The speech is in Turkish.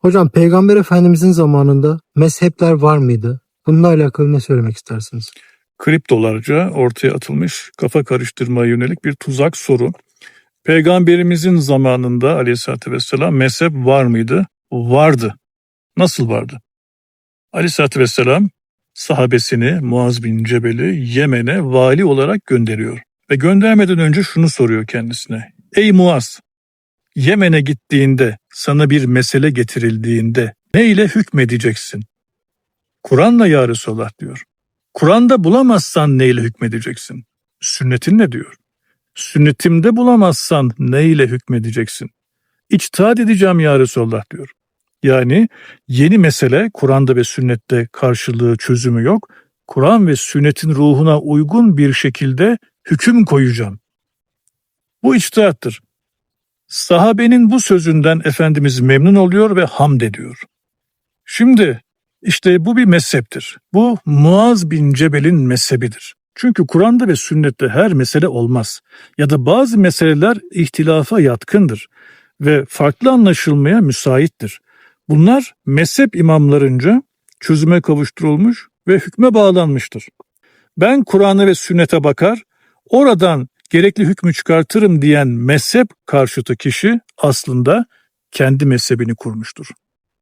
Hocam Peygamber Efendimizin zamanında mezhepler var mıydı? Bununla alakalı ne söylemek istersiniz? kriptolarca ortaya atılmış kafa karıştırmaya yönelik bir tuzak soru. Peygamberimizin zamanında aleyhissalatü vesselam mezhep var mıydı? Vardı. Nasıl vardı? Aleyhissalatü vesselam sahabesini Muaz bin Cebel'i Yemen'e vali olarak gönderiyor. Ve göndermeden önce şunu soruyor kendisine. Ey Muaz! Yemen'e gittiğinde sana bir mesele getirildiğinde ne ile hükmedeceksin? Kur'an'la ya Resulallah diyor. Kur'an'da bulamazsan neyle hükmedeceksin? Sünnetin ne diyor? Sünnetimde bulamazsan neyle hükmedeceksin? İçtihat edeceğim ya Resulallah diyor. Yani yeni mesele Kur'an'da ve sünnette karşılığı çözümü yok. Kur'an ve sünnetin ruhuna uygun bir şekilde hüküm koyacağım. Bu içtihattır. Sahabenin bu sözünden Efendimiz memnun oluyor ve hamd ediyor. Şimdi işte bu bir mezheptir. Bu Muaz bin Cebel'in mezhebidir. Çünkü Kur'an'da ve sünnette her mesele olmaz. Ya da bazı meseleler ihtilafa yatkındır ve farklı anlaşılmaya müsaittir. Bunlar mezhep imamlarınca çözüme kavuşturulmuş ve hükme bağlanmıştır. Ben Kur'an'a ve sünnete bakar, oradan gerekli hükmü çıkartırım diyen mezhep karşıtı kişi aslında kendi mezhebini kurmuştur.